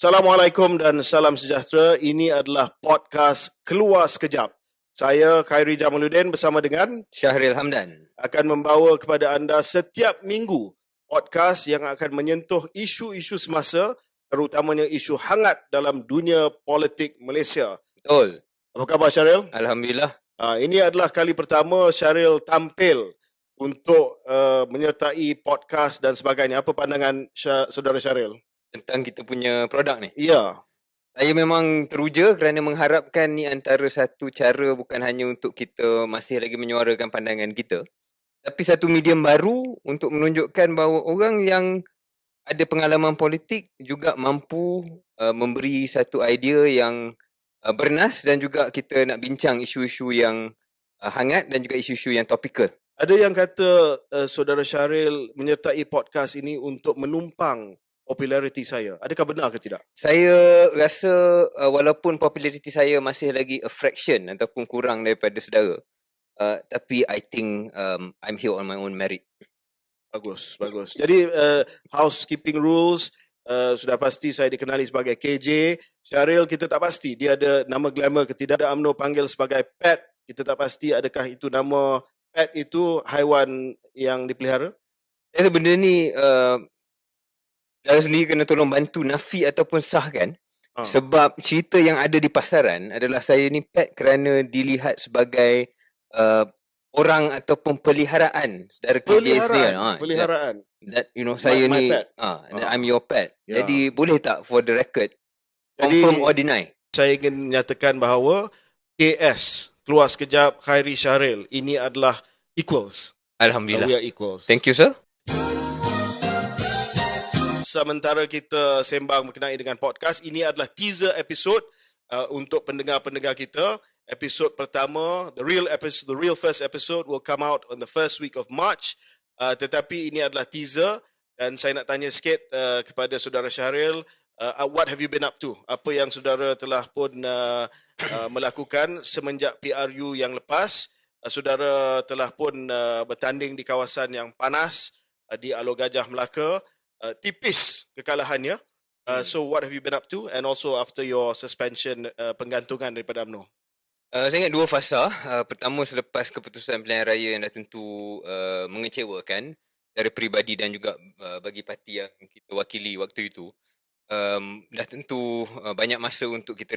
Assalamualaikum dan salam sejahtera. Ini adalah podcast Keluar Sekejap. Saya Khairi Jamaluddin bersama dengan Syahril Hamdan. akan membawa kepada anda setiap minggu podcast yang akan menyentuh isu-isu semasa terutamanya isu hangat dalam dunia politik Malaysia. Betul. Apa khabar Syaril? Alhamdulillah. Uh, ini adalah kali pertama Syaril tampil untuk uh, menyertai podcast dan sebagainya. Apa pandangan Syah, saudara Syaril? Tentang kita punya produk ni. Ya, Saya memang teruja kerana mengharapkan ni antara satu cara bukan hanya untuk kita masih lagi menyuarakan pandangan kita. Tapi satu medium baru untuk menunjukkan bahawa orang yang ada pengalaman politik juga mampu uh, memberi satu idea yang uh, bernas dan juga kita nak bincang isu-isu yang uh, hangat dan juga isu-isu yang topikal. ada yang kata uh, saudara Syaril menyertai podcast ini untuk menumpang populariti saya. Adakah benar ke tidak? Saya rasa uh, walaupun populariti saya masih lagi a fraction ataupun kurang daripada saudara. Uh, tapi I think um, I'm here on my own merit. Bagus, bagus. Jadi uh, housekeeping rules uh, sudah pasti saya dikenali sebagai KJ. Syaril kita tak pasti dia ada nama glamour ke tidak. Ada UMNO panggil sebagai pet. Kita tak pasti adakah itu nama pet itu haiwan yang dipelihara. Rasa benda ni uh, saya sendiri kena tolong bantu nafi ataupun sahkan. Ha. Sebab cerita yang ada di pasaran adalah saya ni pet kerana dilihat sebagai uh, orang ataupun peliharaan saudara KJ sendiri. Peliharaan. Ah, Peliharaan. that you know saya my ni pet. ah that Ah. I'm your pet. Ya. Jadi boleh tak for the record Jadi confirm or deny? saya ingin menyatakan bahawa KS keluar sekejap Khairi Syaril ini adalah equals. Uh, Alhamdulillah. we are equals. Thank you sir. Sementara kita sembang berkenaan dengan podcast, ini adalah teaser episode uh, untuk pendengar-pendengar kita. Episod pertama, the real episode, the real first episode will come out on the first week of March. Uh, tetapi ini adalah teaser dan saya nak tanya sikit uh, kepada saudara Syahril, uh, what have you been up to? Apa yang saudara telah pun uh, uh, melakukan semenjak PRU yang lepas? Uh, saudara telah pun uh, bertanding di kawasan yang panas uh, di Alor Gajah Melaka uh, tipis kekalahannya. Uh, Hmm. so what have you been up to and also after your suspension uh, penggantungan daripada UMNO? Uh, saya ingat dua fasa. Uh, pertama selepas keputusan pilihan raya yang dah tentu uh, mengecewakan dari peribadi dan juga uh, bagi parti yang kita wakili waktu itu. Um, dah tentu uh, banyak masa untuk kita